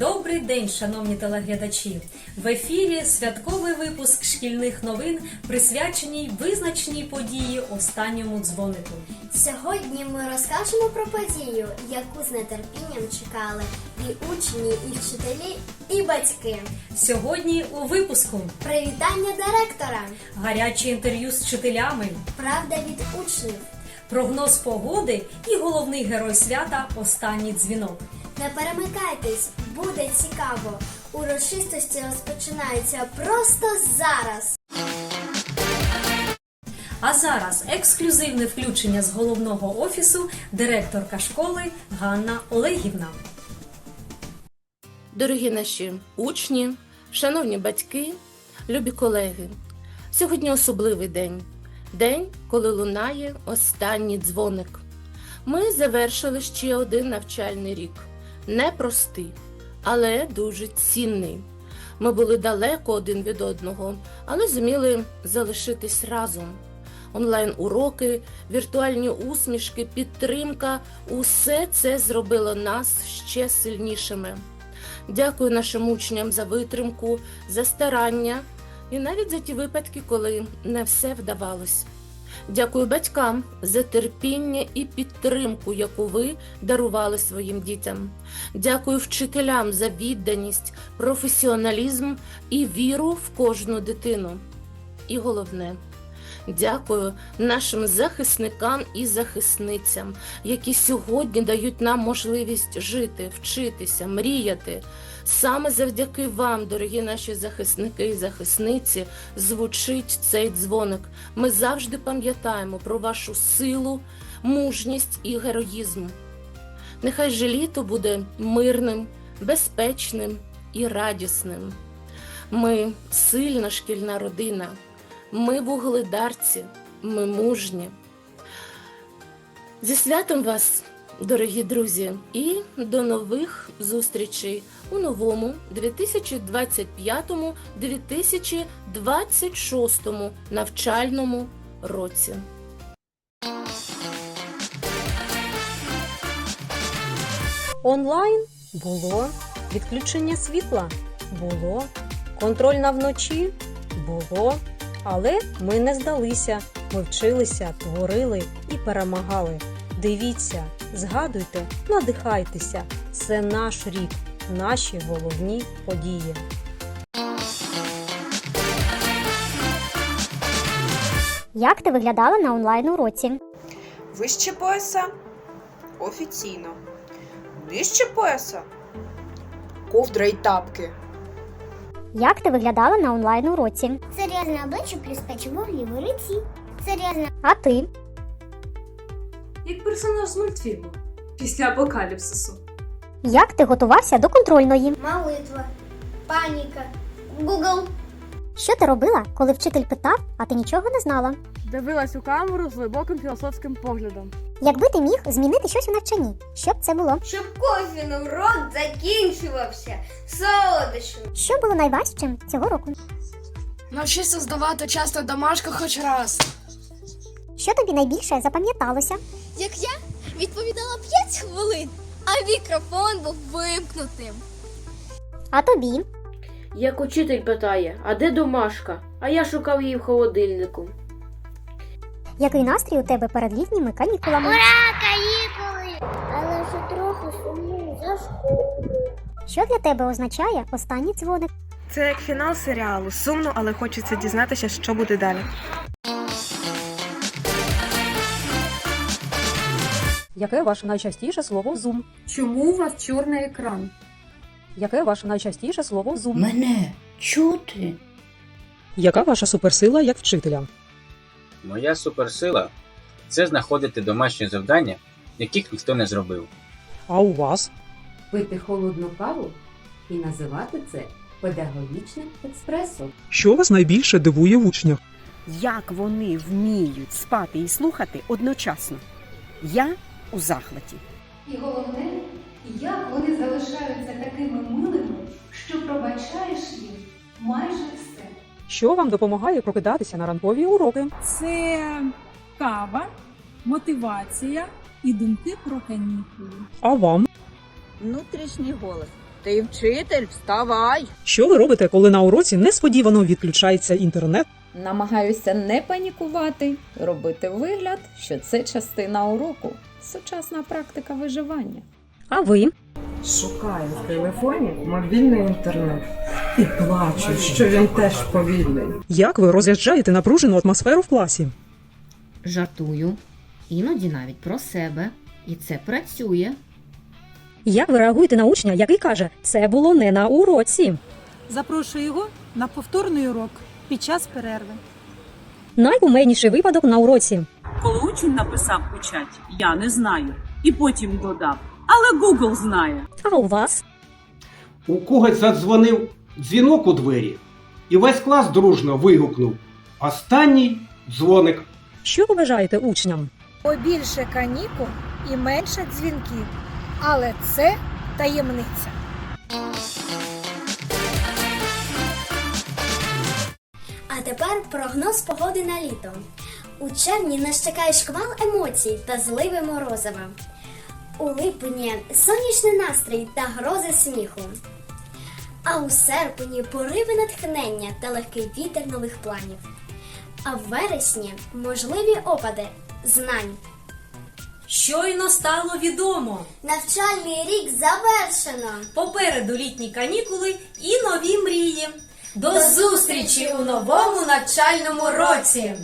Добрий день, шановні телеглядачі! В ефірі святковий випуск шкільних новин, присвяченій визначеній події останньому дзвонику. Сьогодні ми розкажемо про подію, яку з нетерпінням чекали і учні, і вчителі, і батьки. Сьогодні у випуску Привітання директора, гаряче інтерв'ю з вчителями, правда від учнів. прогноз погоди і головний герой свята останній дзвінок. Не перемикайтесь, буде цікаво. Урочистості розпочинаються просто зараз. А зараз ексклюзивне включення з головного офісу директорка школи Ганна Олегівна. Дорогі наші учні, шановні батьки, любі колеги, сьогодні особливий день. День, коли лунає останній дзвоник. Ми завершили ще один навчальний рік. Непростий, але дуже цінний. Ми були далеко один від одного, але зуміли залишитись разом. Онлайн-уроки, віртуальні усмішки, підтримка усе це зробило нас ще сильнішими. Дякую нашим учням за витримку, за старання і навіть за ті випадки, коли не все вдавалось. Дякую батькам за терпіння і підтримку, яку ви дарували своїм дітям. Дякую вчителям за відданість, професіоналізм і віру в кожну дитину. І головне, дякую нашим захисникам і захисницям, які сьогодні дають нам можливість жити, вчитися, мріяти. Саме завдяки вам, дорогі наші захисники і захисниці, звучить цей дзвоник. Ми завжди пам'ятаємо про вашу силу, мужність і героїзм. Нехай же літо буде мирним, безпечним і радісним. Ми сильна шкільна родина, ми вугледарці, ми мужні. Зі святом вас, дорогі друзі, і до нових зустрічей у новому 2025-2026 навчальному році. Онлайн було, відключення світла було, контроль на вночі було. Але ми не здалися. Ми вчилися, творили і перемагали. Дивіться, згадуйте, надихайтеся. Це наш рік, наші головні події. Як ти виглядала на онлайн уроці? Вище пояса офіційно. Нижче пояса ковдра й тапки. Як ти виглядала на онлайн уроці? Серйозне обличчя плюс печиво в лівій руці. Серйозне А ти? як персонаж з мультфільму після апокаліпсису. Як ти готувався до контрольної? молитва, паніка, Google. Що ти робила, коли вчитель питав, а ти нічого не знала? Дивилась у камеру з глибоким філософським поглядом. Якби ти міг змінити щось у навчанні, що б це було? Щоб кожен урок закінчувався солодощем. Що було найважчим цього року? Навчися здавати часто домашку хоч раз. Що тобі найбільше запам'яталося? Як я відповідала 5 хвилин, а мікрофон був вимкнутим. А тобі? Як учитель питає, а де домашка? А я шукав її в холодильнику. Який настрій у тебе перед літніми канікулами? канікули! Але вже трохи сумую за школу. Що для тебе означає останній дзвоник? Це як фінал серіалу. Сумно, але хочеться дізнатися, що буде далі. Яке ваше найчастіше слово Zoom? Чому у вас чорний екран? Яке ваше найчастіше слово Zoom? Мене чути? Яка ваша суперсила як вчителя? Моя суперсила це знаходити домашні завдання, яких ніхто не зробив. А у вас? пити холодну каву і називати це педагогічним експресо. Що вас найбільше дивує в учнях? Як вони вміють спати і слухати одночасно? Я у захваті. І головне, як вони залишаються такими милими, що пробачаєш їм майже все. Що вам допомагає прокидатися на ранкові уроки? Це кава, мотивація і думки про канікули. А вам? Внутрішній голос. Ти вчитель, вставай. Що ви робите, коли на уроці несподівано відключається інтернет? Намагаюся не панікувати, робити вигляд, що це частина уроку. Сучасна практика виживання. А ви? Шукаю в телефоні мобільний інтернет і плачу, що він теж повільний. Як ви розряджаєте напружену атмосферу в класі? Жартую, іноді навіть про себе. І це працює. Як ви реагуєте на учня, який каже, це було не на уроці? Запрошую його на повторний урок під час перерви. Найкумедніший випадок на уроці. Коли учень написав у чаті Я не знаю, і потім додав, але Google знає. А у вас? У когось задзвонив дзвінок у двері, і весь клас дружно вигукнув Останній дзвоник. Що ви бажаєте учням? Побільше канікул і менше дзвінків. Але це таємниця. А тепер прогноз погоди на літо. У червні нас чекає шквал емоцій та зливи морозива. У липні сонячний настрій та грози сміху. А у серпні пориви натхнення та легкий вітер нових планів. А в вересні можливі опади знань. Щойно стало відомо. Навчальний рік завершено. Попереду літні канікули і нові мрії. До зустрічі у новому навчальному році!